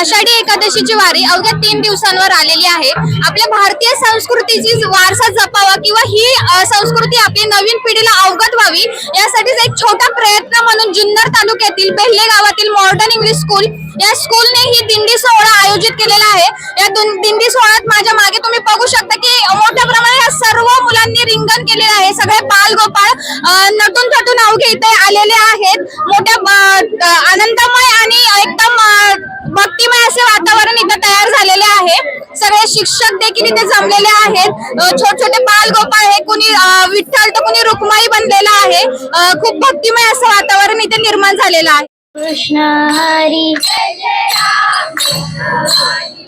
आषाढी एकादशीची वारी अवघ्या तीन दिवसांवर आलेली आहे. आपल्या भारतीय संस्कृतीची वारसा जपावा किंवा ही संस्कृती आपली नवीन पिढीला अवगत व्हावी यासाठीच एक छोटा प्रयत्न म्हणून जुन्नर तालुक्यातील बेल्ले गावातील मॉडर्न इंग्लिश स्कूल या स्कूलने ही दिंडी सोहळा आयोजित केलेला आहे. या दिंडी सोहळ्यात माझ्या मागे तुम्ही बघू शकता की मोठ्या प्रमाणात या सर्व मुलांनी रिंगण केलेलं आहे. सगळे बाल गोपाळ नटून थटून अवघे इथे आलेले आहेत. मोठ्या आनंदमय आणि एकदम भक्ती भक्तिमय असे वातावरण इथे तयार झालेले आहे. सगळे शिक्षक देखील इथे जमलेले आहेत. छोटे छोटे बाल गोपाळ आहे. कुणी विठ्ठल तर कुणी रुक्माई बनलेला आहे. खूप भक्तिमय असं वातावरण इथे निर्माण झालेलं आहे. कृष्ण हरी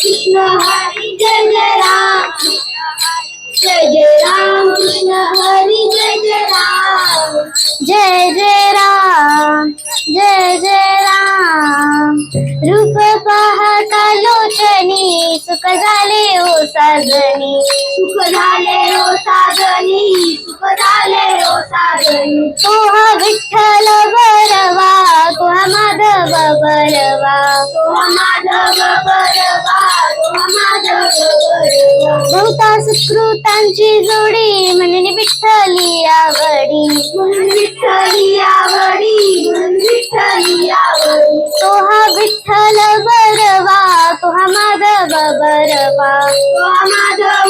कृष्ण हरी जय राम। जय जय राम कृष्ण हरी जय जय राम। जय जय राम जय जय राम। रूप पाहता लोचनी सुख झाले हो ओ साजनी सुख झाले ओ साधनी साजनी तो हा विठ्ठल बरवा तो हा माधव बरवा. तो हा माधव बरवा तो हा माधव बरवा बहुता सुकृतांची जोडी म्हणून विठ्ठली आवडी. म्हणून विठ्ठली आवडी म्हणून विठ्ठली आवडी तो हा विठ्ठल बरवा तो हा माधव बरवा. तो हा माधव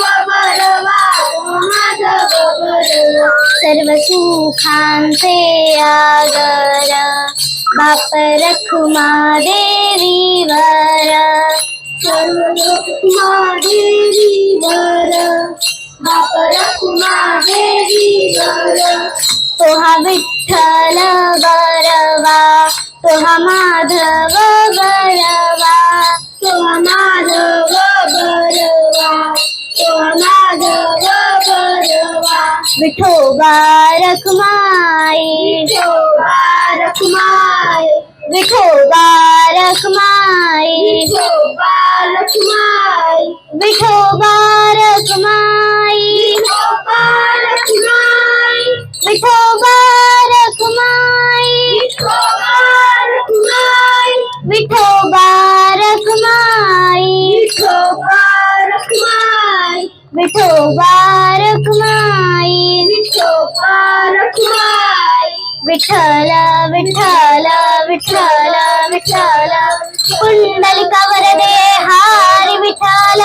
सर्व सुखांचे आगर बाप रखुमा देवी वर. सर्व रखुमा देवी वर. बाप रखुमा देवी वर तो विठ्ठल बरवा तो Madhav Barak Mai. Barak Mai. Barak Mai. Vitthal Vitthal Vitthal Vitthal. पुंडलिकावर दे हारी विठ्ठल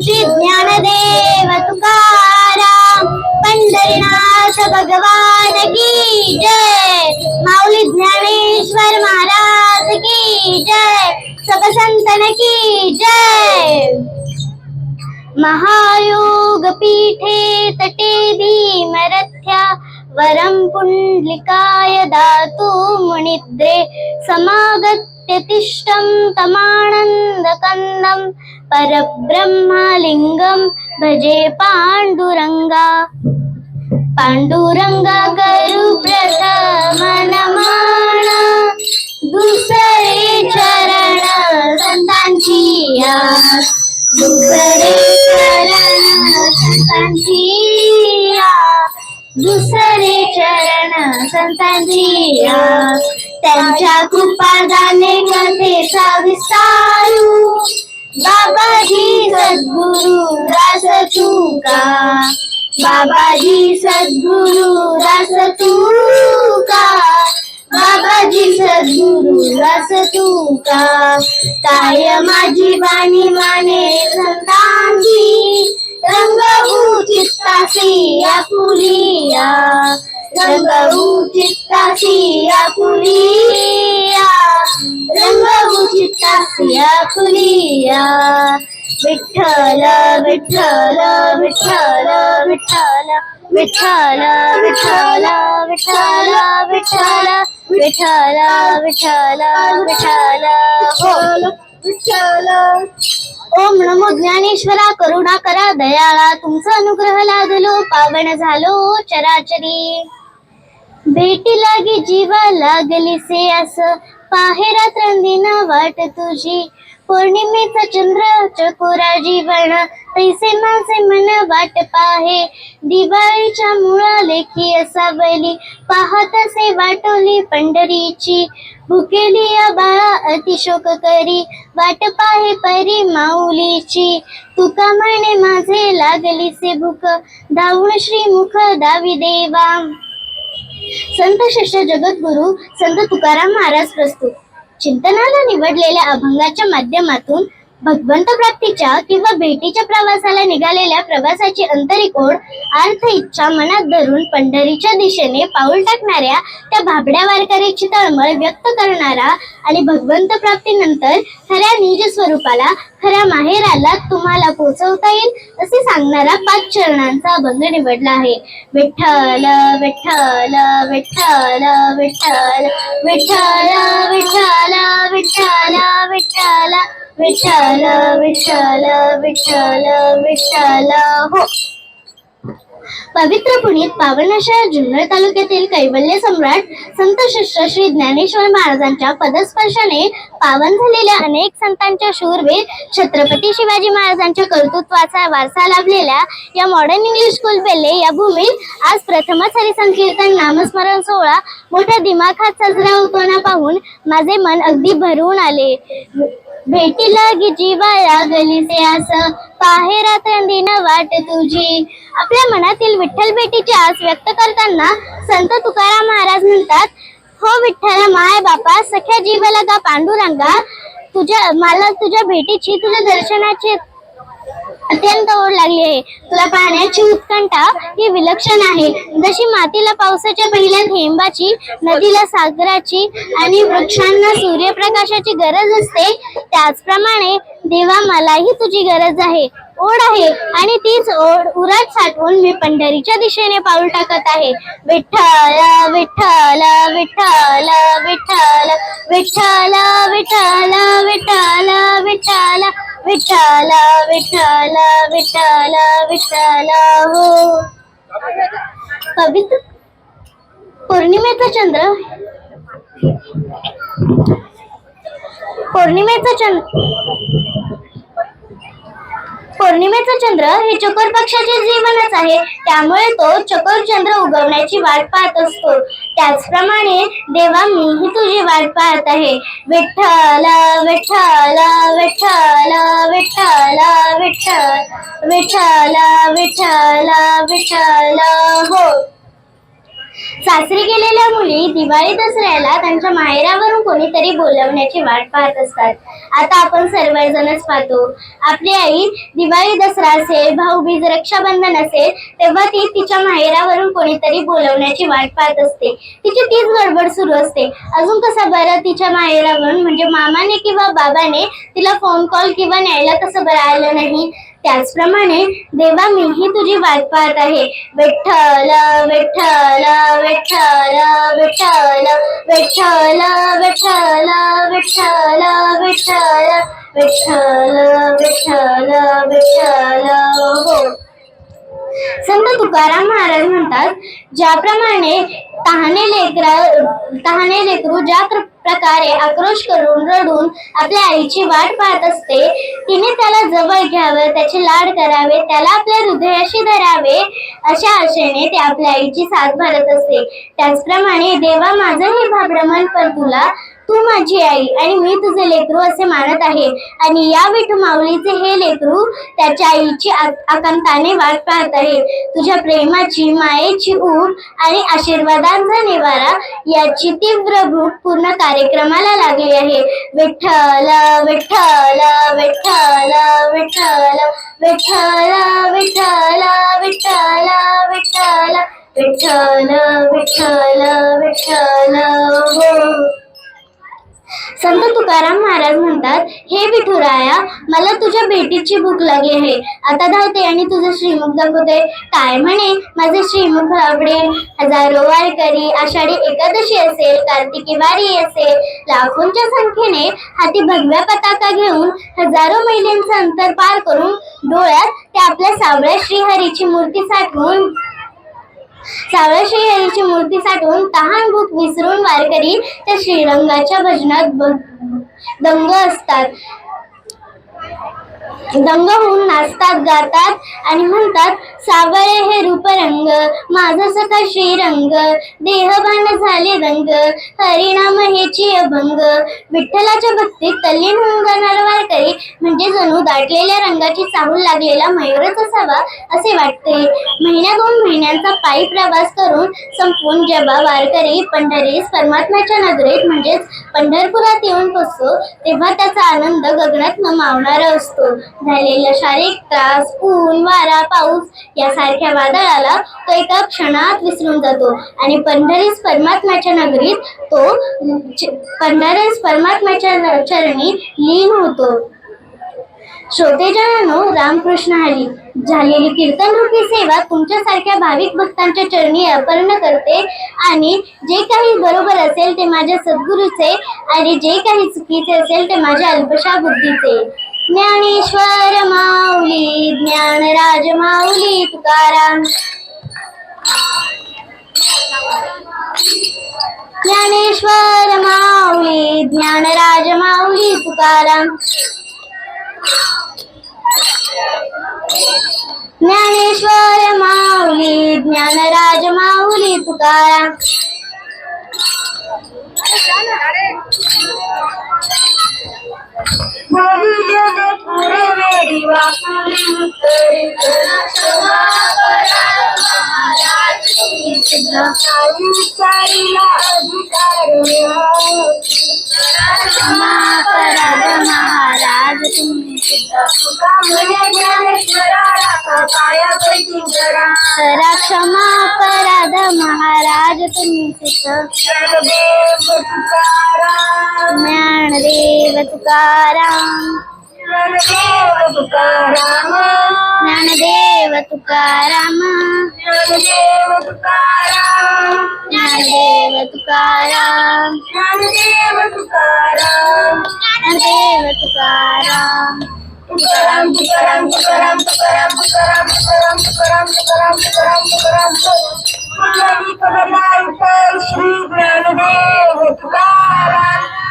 श्री ज्ञानदेव तुकाराम पंढरीनाथ भगवान की जय. माऊली ज्ञानेश्वर महाराज की जय. सगसंतन की जय. महायोग पीठे तटे वरं पुण्डलिकाय दातु मुनिद्रे समागत्य तिष्ठं तमानन्दकन्दं परब्रह्मलिङ्गं भजे पाण्डुरङ्गा। पाण्डुरङ्गा करू प्रथम दुसरे चरण संतांची दुसरे चरण संतांची दुसरे चरण संतांची त्यांच्या त्यांच्या झाले कथेचा विस्तारू बाबाजी सद्गुरु दास तुका बाबाजी सद्गुरु दास तुका बाबाजी सद्गुरु दास तुका काय माझी बाणी माने संतांची. रंगभू चित्तासी आपुलिया रंगभू चित्तासी आपुलिया रंगभू चित्तासी आपुलिया विठ्ठल विठ्ठल विठ्ठल विठ्ठल विठ्ठल विठ्ठल विठ्ठल विठ्ठल विठ्ठल विठ्ठल विठ्ठल बोल विठ्ठल. ओम नमो ज्ञानेश्वरा करुणा करा दयाळा. तुमचा अनुग्रह लागलो पावन झालो चराचरी. भेटी लागे जीवा लागली से अस. पाहे रात्रंदिन वाट तुझी. पौर्णिमेचा चंद्र चकोरा जीवन तैसे माझे मन वाट पाहे. दिवाळीच्या मुळा लेखी असावली पाहत असे वाटोली पंढरीची. भुकेली या बाळा अतिशोक करी वाट पाहे परी माऊलीची. तुका म्हणे माझे लागली से भूक धावून श्रीमुख दावी देवा. संत शिष्य जगद्गुरु संत तुकाराम महाराज प्रस्तुत. चिंतनाला निवडलेल्या अभंगाच्या माध्यमातून भगवंत प्राप्तीच्या किंवा भेटीच्या प्रवासाला निघालेल्या प्रवासाची आंतरिक ओढ अर्थ इच्छा मनात धरून पंढरीच्या दिशेने पाऊल टाकणाऱ्या त्या भाबड्या वारकऱ्याची तळमळ व्यक्त करणारा आणि भगवंत प्राप्तीनंतर खऱ्या निज स्वरूपाला खऱ्या माहेराला तुम्हाला पोहोचवता येईल असे सांगणारा पाच चरणांचा अभंग निवडला आहे. विठ्ठल विठ्ठल विठ्ठल विठ्ठल विठ्ठल विठ्ठल विठ्ठल विठ्ठल विठ्ठल विठ्ठल विठ्ठल विठ्ठल हो. पवित्र पुणीत पावन अशा जुन्नर तालुक्यातील कैवल्य सम्राट संत शिष्य श्री ज्ञानेश्वर महाराजांच्या पदस्पर्शाने पावन झालेल्या अनेक संतांच्या शूरवीर छत्रपती शिवाजी महाराजांच्या कर्तृत्वाचा वारसा लाभलेल्या या मॉडर्न इंग्लिश स्कूल बेल्ले या भूमीत आज प्रथमच हरिसंकीर्तन नामस्मरण सोहळा मोठ्या दिमाखात साजरा होताना पाहून माझे मन अगदी भरून आले. भेटी लागी जीवा लागली से असं. पाहे रात्रंदिन वाट तुझी. आपल्या मनातील विठ्ठल भेटीची आस व्यक्त करताना संत तुकाराम महाराज म्हणतात हो विठ्ठला माय बापा सख्या जीवाला गा पांडुरंगा. तुझ्या मला तुझ्या भेटीची तुझ्या दर्शनाची अत्यंत ओढ लागली आहे. तुला पाण्याची उत्कंठा ही विलक्षण आहे. जशी मातीला पावसाच्या पहिल्या थेंबाची नदीला सागराची आणि वृक्षांना सूर्यप्रकाशाची गरज असते त्याचप्रमाणे देवा मलाही तुझी गरज आहे. ओढ आहे आणि तीच ओढ उरात साठवून मी पंढरीच्या दिशेने पाऊल टाकत आहे विठ्ठल विठ्ठल विठ्ठल विठ्ठल विठ्ठल विठ्ठल विठ्ठल विठ्ठल विठ्ठल विठ्ठल विठ्ठल विठ्ठल हो पवित्र पौर्णिमेचा चंद्र पौर्णिमेचा चंद्र पौर्णिमेचा चंद्र हे चकोर पक्षाचे जीवनच आहे. त्यामुळे तो चकोर चंद्र उगवण्याची वाट पाहत असतो. त्याचप्रमाणे देवा मीही तुझी वाट पाहत आहे. विठ्ठल विठ्ठल विठ्ठल विठ्ठल विठ्ठल विठ्ठल विठ्ठल विठ्ठल हो. सासरी गेलेल्या मुली दिवाळी दसऱ्याला त्यांच्या माहेरावरून कोणीतरी बोलवण्याची वाट पाहत असतात. आता आपण सर्वजणच पाहतो. आपली आई दिवाळी दसरा असेल भाऊबीज रक्षाबंधन असेल तेव्हा ती तिच्या माहेरावरून कोणीतरी बोलवण्याची वाट पाहत असते. तिची तीच गडबड सुरू असते. अजून कसं बरं तिच्या माहेरावरून? म्हणजे मामाने किंवा बाबाने तिला फोन कॉल किंवा न्यायला कसं बरं आलं नाही. त्याचप्रमाणे देवा मीही तुझी वाट पाहत आहे विठ्ठल विठ्ठल विठ्ठल विठ्ठल विठ्ठल विठ्ठल विठ्ठल विठ्ठल विठ्ठल विठ्ठल विठ्ठल हो संत तुकाराम महाराज म्हणतात ज्याप्रमाणे तहाने लेकरा तहाने लेकरू ज्या प्रकारे आक्रोश करून रडून आपल्या आईची वाट पाहत असते. तिने त्याला जवळ घ्यावं त्याचे लाड करावे त्याला आपल्या हृदयाशी धरावे अशा आशेने ते आपल्या आईची साथ भरत असते. त्याचप्रमाणे देवा माझं हे भाब्रमण पण तुला तू माझी आई आणि मी तुझे लेकरू असे मानत आहे आणि या विठू माऊलीचे हे लेकरू त्याच्या आईची आकांताने वाट पाहत आहे तुझ्या प्रेमाची मायेची ऊब आणि आशीर्वादांचा निवारा याची तीव्र भूक पूर्ण कार्यक्रमाला लागली आहे विठ्ठल विठ्ठल विठ्ठल विठ्ठल विठ्ठल विठ्ठल विठ्ठल विठ्ठल विठ्ठल विठ्ठल विठ्ठल हो संत तुकाराम महाराज म्हणतात हे विठुराया मला तुझ्या भेटीची भूक लागली आहे. आता धावते आणि तुझं श्रीमुख दाखवते. काय म्हणे माझे श्रीमुख आवडे हजारो वारकरी आषाढी एकादशी असेल कार्तिकी वारी असेल लाखोंच्या संख्येने हाती भगव्या पताका घेऊन हजारो मैलींचं अंतर पार करून डोळ्यात ते आपल्या सावळ्या श्रीहरीची मूर्ती साठवून सावळशी यांची मूर्ती साठवून तहान भूक विसरून वारकरी त्या श्रीरंगाच्या भजनात ब- दंग असतात. दंग होऊन नाचतात गातात आणि म्हणतात सावळे हे रूपरंग माझा सखा श्रीरंग देहभान झाले रंग हरिणाम हेची अभंग विठ्ठलाच्या भक्तीत तल्लीन होऊन जाणार वारकरी म्हणजे जणू दाटलेल्या रंगाची चाहूल लागलेला मयूरच असावा असे वाटते. महिन्या दोन महिन्यांचा पायी प्रवास करून संपून जेव्हा वारकरी पंढरीस परमात्म्याच्या नजरेत म्हणजेच पंढरपुरात येऊन पोचतो तेव्हा त्याचा आनंद गगनात न मावणारा असतो. झालेला शारीरिक त्रास ऊन वारा पाऊस यासारख्या वादळाला तो एका क्षणात विसरून जातो. आणि पंढरीस परमात्म्याच्या नगरीत तो पंढरीस परमात्म्याच्या चरणी लीन होतो. श्रोतेजनांनो रामकृष्ण हरी झालेली कीर्तन रूपी सेवा तुमच्यासारख्या भाविक भक्तांच्या चरणी अर्पण करते आणि जे काही बरोबर असेल ते माझ्या सद्गुरूचे आणि जे काही चुकीचे असेल ते माझ्या अल्पशा बुद्धीचे ज्ञानेश्वर माऊली ज्ञानराज माऊली तुकाराम. ज्ञानेश्वर माऊली ज्ञानराज माऊली तुकाराम. ज्ञानेश्वर माऊली ज्ञानराज माऊली तुकाराम महाराज तुम्ही करा क्षमा अपराध महाराज तुम्ही सिद्ध ज्ञानदेव तुकाराम. ज्ञानदेव ज्ञानदेव तुकाराम. ज्ञानदेव तुकाराम. ज्ञानदेव तुकाराम. ज्ञानदेव तुकाराम. ज्ञानदेव तुकाराम. तुकाराम तुकाराम तुकाराम तुकाराम तुकाराम तुकाराम तुकाराम तुकाराम तुकाराम तुकाराम. तुकाराम श्री ज्ञानदेव तुकाराम.